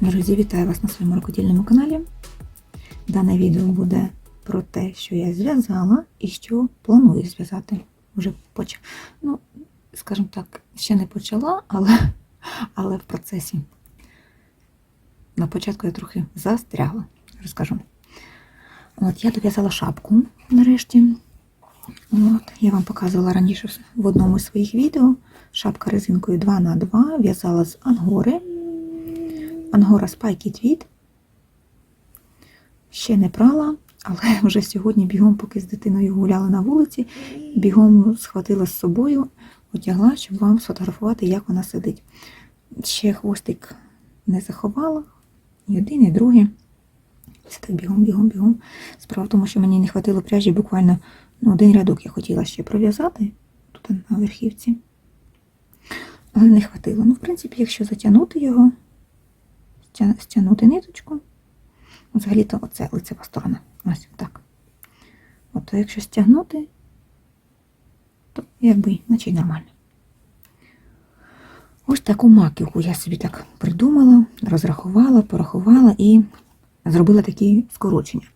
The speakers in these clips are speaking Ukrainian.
Друзі, вітаю вас на своєму рукодільному каналі. Дане відео буде про те, що я зв'язала і що планую зв'язати. Вже поч... Ну, скажімо так, ще не почала, але, але в процесі. На початку я трохи застрягла, розкажу. От, я дов'язала шапку нарешті. От, я вам показувала раніше в одному з своїх відео. Шапка резинкою 2х2 в'язала з ангори. Ангора Spikey Tweed. Ще не прала, але вже сьогодні бігом, поки з дитиною гуляла на вулиці, бігом схватила з собою, одягла, щоб вам сфотографувати, як вона сидить. Ще хвостик не заховала, і один, і другий. Все так бігом, бігом, бігом. Справа в тому, що мені не хватило пряжі, буквально ну, один рядок я хотіла ще пров'язати тут на верхівці. Але не хватило. Ну, в принципі, якщо затягнути його, стягнути ниточку, взагалі-то оце лицева сторона. Ось так. От, то якщо стягнути, то якби наче нормально. Ось таку маківку я собі так придумала, розрахувала, порахувала і зробила такі скорочення.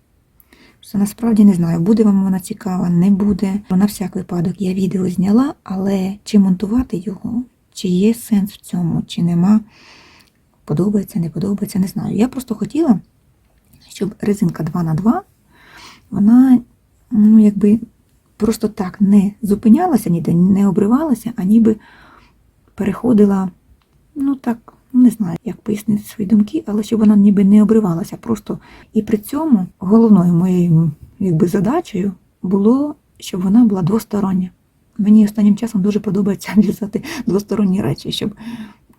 Що насправді не знаю, буде вам вона цікава, не буде. На всяк випадок я відео зняла, але чи монтувати його, чи є сенс в цьому, чи нема, подобається, не подобається, не знаю. Я просто хотіла, щоб резинка 2х2, вона, ну, якби просто так не зупинялася, ніде не обривалася, а ніби переходила, ну так, не знаю, як пояснити свої думки, але щоб вона ніби не обривалася. Просто і при цьому головною моєю якби, задачею було, щоб вона була двостороння. Мені останнім часом дуже подобається в'язати двосторонні речі, щоб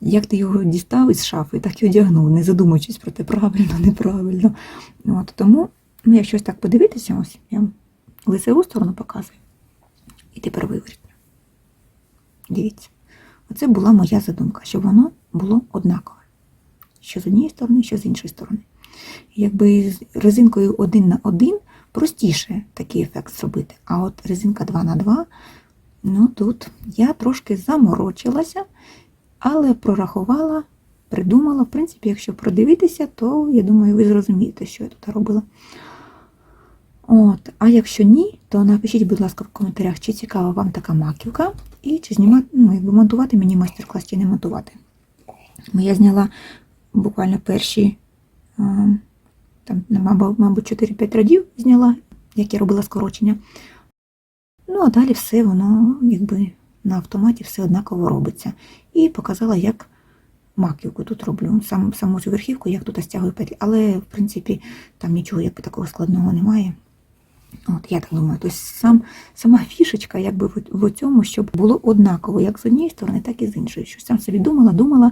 як ти його дістав із шафи, так і одягнув, не задумуючись про те, правильно, неправильно. От, тому, ну, якщо так подивитися, ось я лицеву сторону показую. І тепер виворітню. Дивіться. Оце була моя задумка, щоб воно було однакове. Що з однієї сторони, що з іншої сторони. Якби з резинкою один на один простіше такий ефект зробити. А от резинка 2 на 2 ну тут я трошки заморочилася, але прорахувала, придумала. В принципі, якщо продивитися, то я думаю, ви зрозумієте, що я тут робила. От, а якщо ні, то напишіть, будь ласка, в коментарях, чи цікава вам така маківка, і чи знімати, ну, якби монтувати мені майстер-клас, чи не монтувати. Бо Я зняла буквально перші, там, мабуть, мабуть, 4-5 радів зняла, як я робила скорочення. Ну, а далі все воно, якби на автоматі все однаково робиться. І показала, як маківку тут роблю, сам, саму цю верхівку, як тут стягую петлі. Але, в принципі, там нічого якби такого складного немає. От, я так думаю, тобто сам, сама фішечка якби в, в цьому, щоб було однаково, як з однієї сторони, так і з іншої. Щось там собі думала, думала,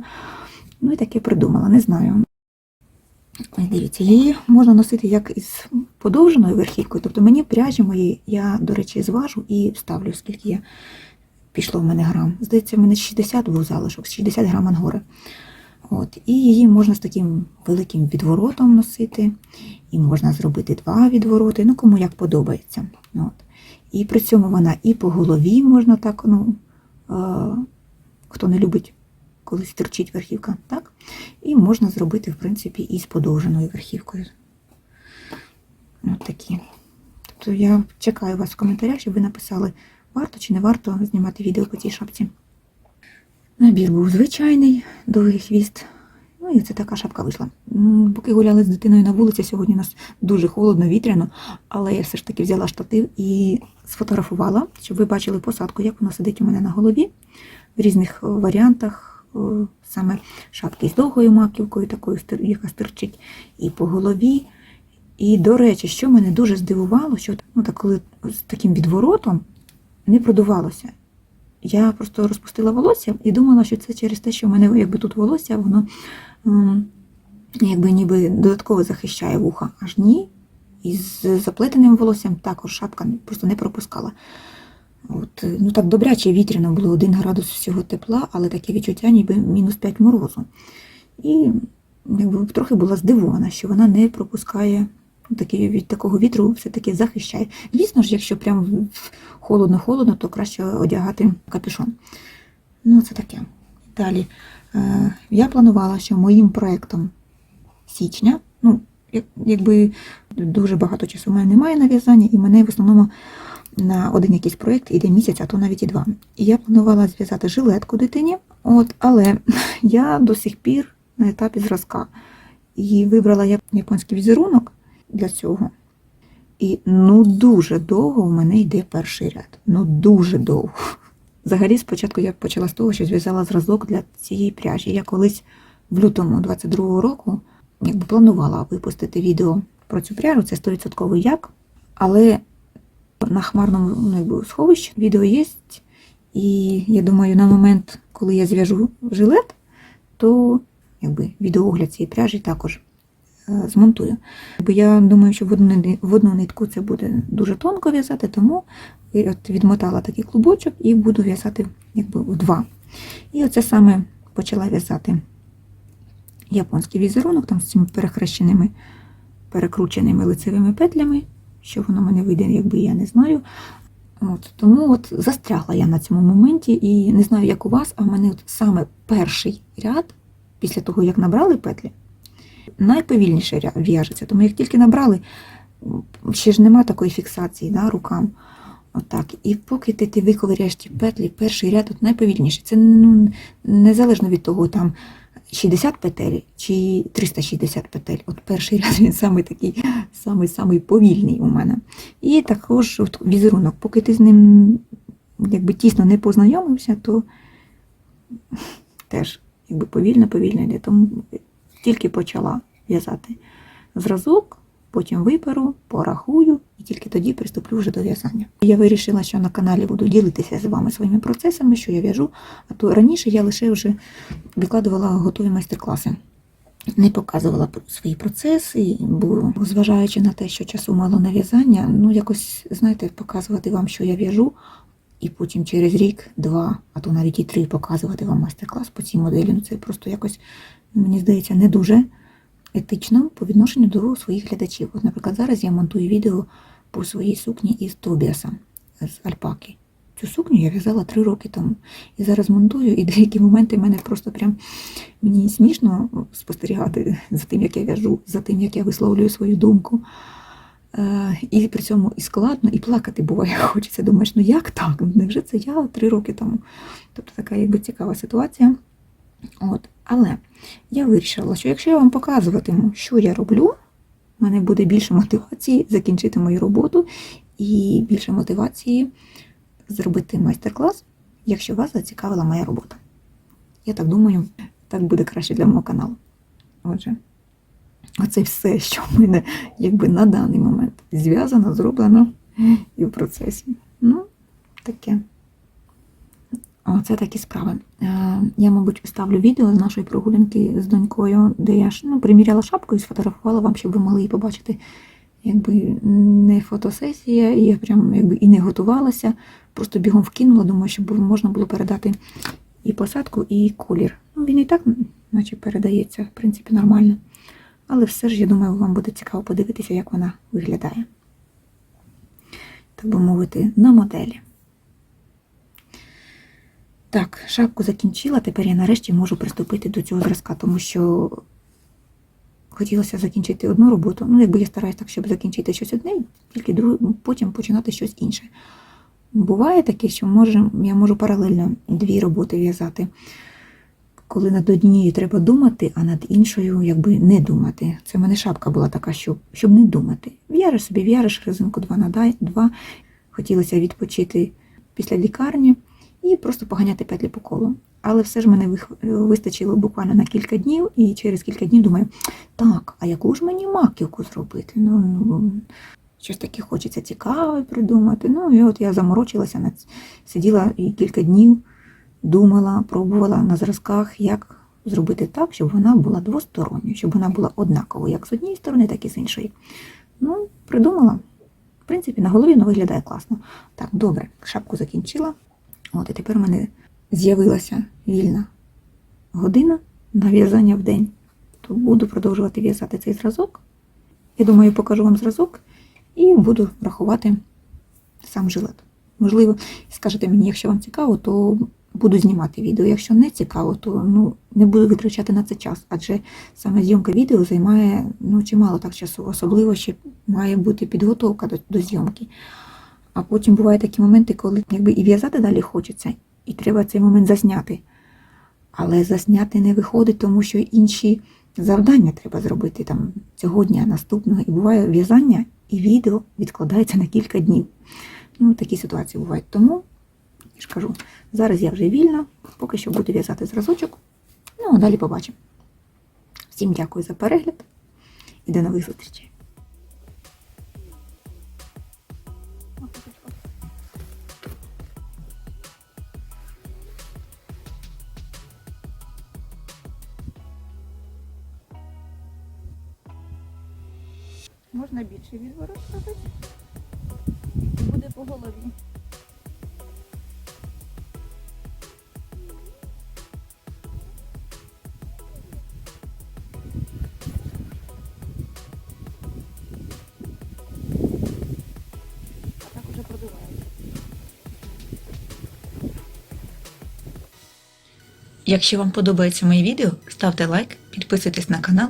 ну і таке придумала, не знаю. Ось дивіться, її можна носити як із подовженою верхівкою, тобто мені пряжі мої, я, до речі, зважу і вставлю, скільки я пішло в мене грам. Здається, в мене 60 був залишок, 60 грам ангори. От, і її можна з таким великим відворотом носити, і можна зробити два відвороти, ну кому як подобається. От. І при цьому вона і по голові можна так, ну, е, хто не любить, коли стирчить верхівка, так? І можна зробити, в принципі, і з подовженою верхівкою. От такі. Тобто я чекаю вас в коментарях, щоб ви написали, варто чи не варто знімати відео по цій шапці. Набір був звичайний, довгий хвіст. Ну і це така шапка вийшла. Поки гуляли з дитиною на вулиці, сьогодні у нас дуже холодно, вітряно, але я все ж таки взяла штатив і сфотографувала, щоб ви бачили посадку, як вона сидить у мене на голові в різних е, варіантах. е, Саме шапки з довгою маківкою, такою, яка стирчить, і по голові. І, до речі, що мене дуже здивувало, що ну, так, коли з таким відворотом не продувалося. Я просто розпустила волосся і думала, що це через те, що в мене якби тут волосся, воно ем, якби ніби додатково захищає вуха. Аж ні. І з заплетеним волоссям також шапка просто не пропускала. От, е, ну так добряче вітряно було один градус всього тепла, але таке відчуття, ніби мінус 5 морозу. І якби, трохи була здивована, що вона не пропускає такі, від такого вітру, все-таки захищає. Звісно ж, якщо прям холодно-холодно, то краще одягати капюшон. Ну, це таке. Далі. Е, Я планувала, що моїм проєктом січня. Ну, як- якби дуже багато часу в мене немає на в'язання, і мене в основному на один якийсь проєкт іде місяць, а то навіть і два. І я планувала зв'язати жилетку дитині, от, але я до сих пір на етапі зразка. І вибрала японський візерунок для цього. І ну дуже довго у мене йде перший ряд. Ну дуже довго. Взагалі, спочатку я почала з того, що зв'язала зразок для цієї пряжі. Я колись в лютому 22-го року якби планувала випустити відео про цю пряжу, це 100% як. Але на хмарному ну, якби, сховищі відео є. І я думаю, на момент, коли я зв'яжу жилет, то якби, відеоогляд цієї пряжі також змонтую. Бо я думаю, що в одну, в одну нитку це буде дуже тонко в'язати, тому от відмотала такий клубочок і буду в'язати якби в два. І оце саме почала в'язати японський візерунок там з цими перехрещеними, перекрученими лицевими петлями. Що воно мене вийде, якби я не знаю. От, тому от застрягла я на цьому моменті і не знаю, як у вас, а в мене от саме перший ряд, після того, як набрали петлі, найповільніше в'яжеться. Тому як тільки набрали, ще ж нема такої фіксації да, рукам. Отак. І поки ти, ти виковиряєш ті петлі, перший ряд от найповільніше. Це ну, незалежно від того, там 60 петель чи 360 петель. От перший ряд він саме такий, самий, самий повільний у мене. І також от візерунок, поки ти з ним якби тісно не познайомився, то теж якби повільно, повільно йде. Тому тільки почала в'язати зразок, потім виперу, порахую і тільки тоді приступлю вже до в'язання. Я вирішила, що на каналі буду ділитися з вами своїми процесами, що я в'яжу. А то раніше я лише вже викладувала готові майстер-класи. Не показувала свої процеси, бо зважаючи на те, що часу мало на в'язання, ну якось, знаєте, показувати вам, що я в'яжу, і потім через рік, два, а то навіть і три показувати вам майстер-клас по цій моделі. Ну це просто якось, мені здається, не дуже етично по відношенню до своїх глядачів. От, наприклад, зараз я монтую відео по своїй сукні із Тобіаса з Альпаки. Цю сукню я в'язала три роки тому. І зараз монтую, і деякі моменти мене просто прям мені смішно спостерігати за тим, як я в'яжу, за тим, як я висловлюю свою думку. Е, І при цьому і складно, і плакати буває. Хочеться думаєш, ну як так? Невже це я три роки тому? Тобто така якби цікава ситуація. От. Але я вирішила, що якщо я вам показуватиму, що я роблю, в мене буде більше мотивації закінчити мою роботу і більше мотивації зробити майстер-клас, якщо вас зацікавила моя робота. Я так думаю, так буде краще для мого каналу. Отже, оце все, що в мене якби на даний момент зв'язано, зроблено і в процесі. Ну, таке. Оце такі справи. Е, Я, мабуть, вставлю відео з нашої прогулянки з донькою, де я ну, приміряла шапку і сфотографувала вам, щоб ви могли її побачити. Якби не фотосесія, і я прям якби і не готувалася, просто бігом вкинула, думаю, щоб можна було передати і посадку, і колір. Ну, він і так, наче передається, в принципі, нормально. Але все ж, я думаю, вам буде цікаво подивитися, як вона виглядає. Так би мовити, на моделі. Так, шапку закінчила, тепер я нарешті можу приступити до цього зразка, тому що хотілося закінчити одну роботу. Ну, якби я стараюсь так, щоб закінчити щось одне, тільки друг... потім починати щось інше. Буває таке, що може, я можу паралельно дві роботи в'язати, коли над однією треба думати, а над іншою якби не думати. Це в мене шапка була така, щоб, щоб не думати. В'яжеш собі, в'яжеш резинку 2 на 2. Хотілося відпочити після лікарні і просто поганяти петлі по колу. Але все ж мене вистачило буквально на кілька днів, і через кілька днів думаю, так, а яку ж мені маківку зробити? Ну, ну щось таке хочеться цікаве придумати. Ну, і от я заморочилася, сиділа і кілька днів, думала, пробувала на зразках, як зробити так, щоб вона була двосторонньою, щоб вона була однаковою як з однієї сторони, так і з іншої. Ну, придумала. В принципі, на голові воно виглядає класно. Так, добре, шапку закінчила. От і тепер у мене з'явилася вільна година на в'язання в день. То буду продовжувати в'язати цей зразок. Я думаю, покажу вам зразок і буду рахувати сам жилет. Можливо, скажете мені, якщо вам цікаво, то буду знімати відео. Якщо не цікаво, то ну, не буду витрачати на це час, адже саме зйомка відео займає ну, чимало так часу, особливо ще має бути підготовка до, до зйомки. А потім бувають такі моменти, коли якби і в'язати далі хочеться, і треба цей момент засняти. Але засняти не виходить, тому що інші завдання треба зробити там цього дня, наступного. І буває в'язання і відео відкладається на кілька днів. Ну, такі ситуації бувають. Тому, я ж кажу, зараз я вже вільна, поки що буду в'язати зразочок. Ну, а далі побачимо. Всім дякую за перегляд і до нових зустрічей. Можна більше відворот робити. Буде по голові. А так уже продувається. Якщо вам подобається моє відео, ставте лайк, підписуйтесь на канал